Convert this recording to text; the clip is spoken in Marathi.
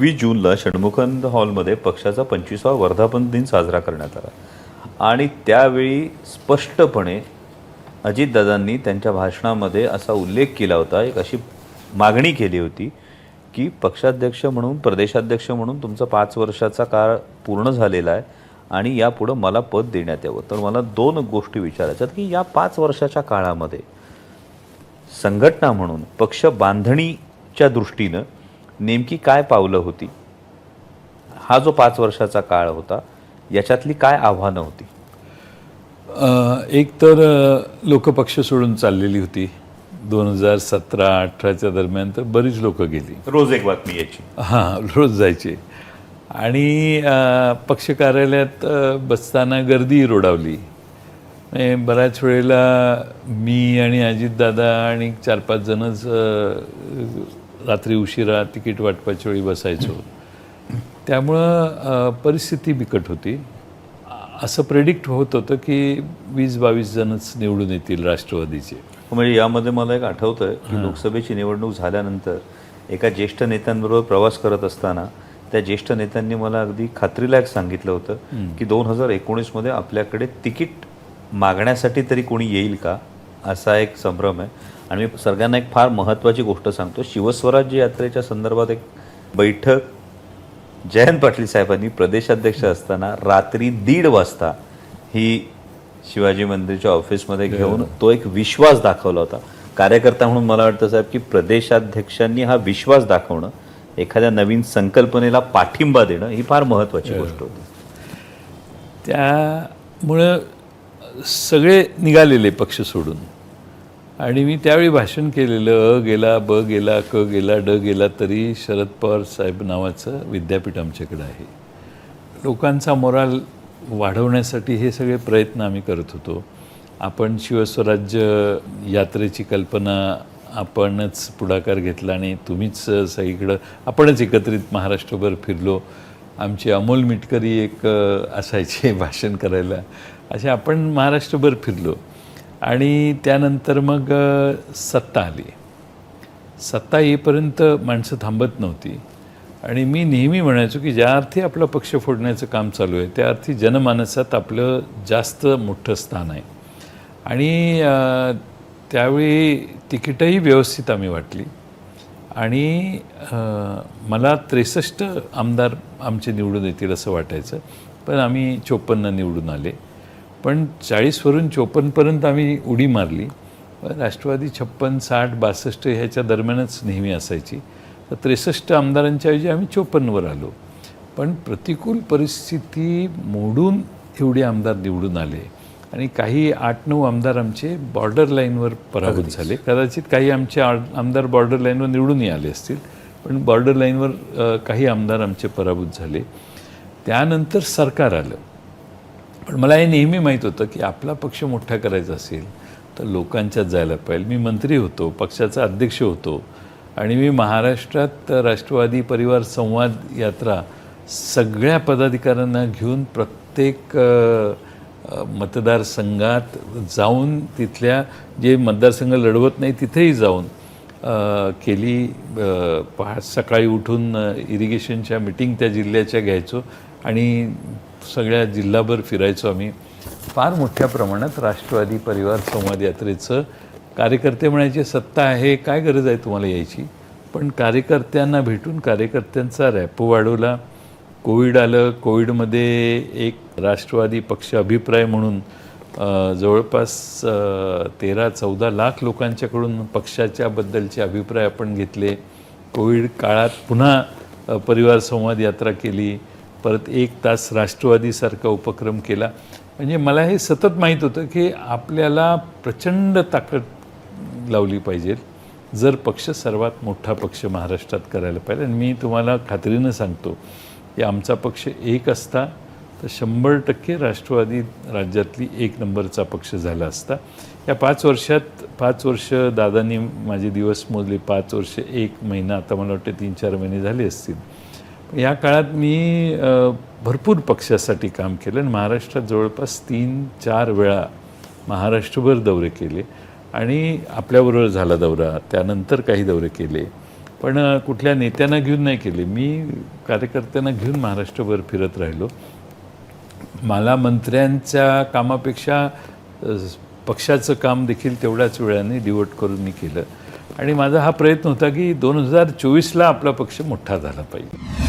वीस जूनला षण्मुखंद हॉलमध्ये पक्षाचा पंचवीसावा वर्धापन दिन साजरा करण्यात आला. आणि त्यावेळी स्पष्टपणे अजितदादांनी त्यांच्या भाषणामध्ये असा उल्लेख केला होता एक अशी मागणी केली होती की पक्षाध्यक्ष म्हणून प्रदेशाध्यक्ष म्हणून तुमचा पाच वर्षाचा काळ पूर्ण झालेला आहे आणि यापुढं मला पद देण्यात यावं. तर मला दोन गोष्टी विचारायच्यात की या पाच वर्षाच्या काळामध्ये संघटना म्हणून पक्ष बांधणीच्या दृष्टीनं नेमकी काय पावलं होती? हा जो पाच वर्षाचा काळ होता याच्यातली काय आव्हानं होती? एक तर लोक पक्ष सोडून चाललेली होती. दोन हजार सतरा अठराच्या दरम्यान तर बरीच लोक गेली. रोज एक बातमी याची हां रोज जायचे. आणि पक्ष कार्यालयात बसताना गर्दी रोडावली. बऱ्याच वेळेला मी आणि अजितदादा आणि चार पाच जणच रात्री उशिरा तिकीट वाटपाच्या वेळी बसायचो. त्यामुळं परिस्थिती बिकट होती. असं प्रेडिक्ट होत होतं की वीस बावीस जणच निवडून येतील राष्ट्रवादीचे. म्हणजे यामध्ये मला एक आठवतंय की लोकसभेची निवडणूक झाल्यानंतर एका ज्येष्ठ नेत्यांबरोबर प्रवास करत असताना त्या ज्येष्ठ नेत्यांनी मला अगदी खात्रीलायक सांगितलं होतं की दोन हजार एकोणीसमध्ये आपल्याकडे तिकीट मागण्यासाठी तरी कोणी येईल का? असा एक संभ्रम आहे. आणि मी सगळ्यांना एक फार महत्त्वाची गोष्ट सांगतो. शिवस्वराज्य यात्रेच्या संदर्भात एक बैठक जयंत पाटील साहेबांनी प्रदेशाध्यक्ष असताना रात्री दीड वाजता ही शिवाजी मंदिरच्या ऑफिसमध्ये घेऊन तो एक विश्वास दाखवला होता. कार्यकर्ता म्हणून मला वाटतं साहेब की प्रदेशाध्यक्षांनी हा विश्वास दाखवणं एखाद्या नवीन संकल्पनेला पाठिंबा देणं ही फार महत्वाची गोष्ट होती. त्यामुळं सगळे निघालेले पक्ष सोडून. आणि मी त्यावेळी भाषण केलेलं अ गेला ब गेला क गेला ड गेला तरी शरद पवार साहेब नावाचं विद्यापीठ आमच्याकडे आहे. लोकांचा मोराल वाढवण्यासाठी हे सगळे प्रयत्न आम्ही करत होतो. आपण शिवस्वराज्य यात्रेची कल्पना आपणच पुढाकार घेतला आणि तुम्हीच सगळीकडं आपणच एकत्रित महाराष्ट्रभर फिरलो. आमची अमोल मिटकरी एक असायचे भाषण करायला. असे आपण महाराष्ट्रभर फिरलो. आणि त्यानंतर मग सत्ता आली. सत्ता येईपर्यंत माणसं थांबत नव्हती. आणि मी नेहमी म्हणायचो की ज्या अर्थी आपलं पक्ष फोडण्याचं काम चालू आहे त्या अर्थी जनमानसात आपलं जास्त मोठं स्थान आहे. आणि त्यावेळी तिकीटही व्यवस्थित आम्ही वाटली. आणि मला त्रेसष्ट आमदार आमचे निवडून येतील असं वाटायचं. पण आम्ही चोपन्न निवडून आले. पण चाळीसवरून चोपन्नपर्यंत आम्ही उडी मारली. राष्ट्रवादी छप्पन साठ बासष्ट ह्याच्या दरम्यानच नेहमी असायची. तर त्रेसष्ट आमदारांच्या ऐवजी आम्ही चोपन्नवर आलो. पण प्रतिकूल परिस्थिती मोडून एवढे आमदार निवडून आले. आणि काही आठ नऊ आमदार आमचे बॉर्डर लाईनवर पराभूत झाले. कदाचित काही आमचे आमदार बॉर्डर लाईनवर निवडूनही आले असतील. पण बॉर्डर लाईनवर काही आमदार आमचे पराभूत झाले. त्यानंतर सरकार आलं. पण मला हे नेहमी माहीत होतं की आपला पक्ष मोठा करायचा असेल तर लोकांच्यात जायला पाहिजे. मी मंत्री होतो पक्षाचा अध्यक्ष होतो आणि मी महाराष्ट्रात राष्ट्रवादी परिवार संवाद यात्रा सगळ्या पदाधिकाऱ्यांना घेऊन प्रत्येक मतदारसंघात जाऊन तिथल्या जे मतदारसंघ लढवत नाही तिथेही जाऊन केली पहा सकाळी उठून इरिगेशनच्या मिटिंग त्या जिल्ह्याच्या घ्यायचो आणि सगळ्या जिल्हाभर फिरायचो आम्ही. फार मोठ्या प्रमाणात राष्ट्रवादी परिवार संवाद यात्रेचं कार्यकर्ते म्हणायचे सत्ता आहे काय गरज आहे तुम्हाला यायची? पण कार्यकर्त्यांना भेटून कार्यकर्त्यांचा रॅपो वाढवला. कोविड आलं कोविडमध्ये एक राष्ट्रवादी पक्ष अभिप्राय म्हणून जवळपास तेरा चौदा लाख लोकांच्याकडून पक्षाच्याबद्दलचे अभिप्राय आपण घेतले. कोविड काळात पुन्हा परिवार संवाद यात्रा केली. परत एक तास राष्ट्रवादीसारखा उपक्रम केला. म्हणजे मला हे सतत माहीत होतं की आपल्याला प्रचंड ताकद लावली पाहिजे. जर पक्ष सर्वात मोठा पक्ष महाराष्ट्रात करायला पाहिजे. आणि मी तुम्हाला खात्रीनं सांगतो की आमचा पक्ष एक असता तर शंभर टक्के राष्ट्रवादी राज्यातली एक नंबरचा पक्ष झाला असता. या पाच वर्षात पाच वर्ष दादांनी माझे दिवस मोजले. पाच वर्ष एक महिना आता मला वाटतं तीन चार महिने झाले असतील. या काळात मी भरपूर पक्षासाठी काम केलं आणि महाराष्ट्रात जवळपास तीन चार वेळा महाराष्ट्रभर दौरे केले आणि आपल्याबरोबर झाला दौरा त्यानंतर काही दौरे केले. पण कुठल्या नेत्यांना घेऊन नाही केले. मी कार्यकर्त्यांना घेऊन महाराष्ट्रभर फिरत राहिलो. मला मंत्र्यांच्या कामापेक्षा पक्षाचं काम देखील तेवढ्याच वेळाने डिवोट करून मी केलं. आणि माझा हा प्रयत्न होता की दोन हजार चोवीसला आपला पक्ष मोठा झाला पाहिजे.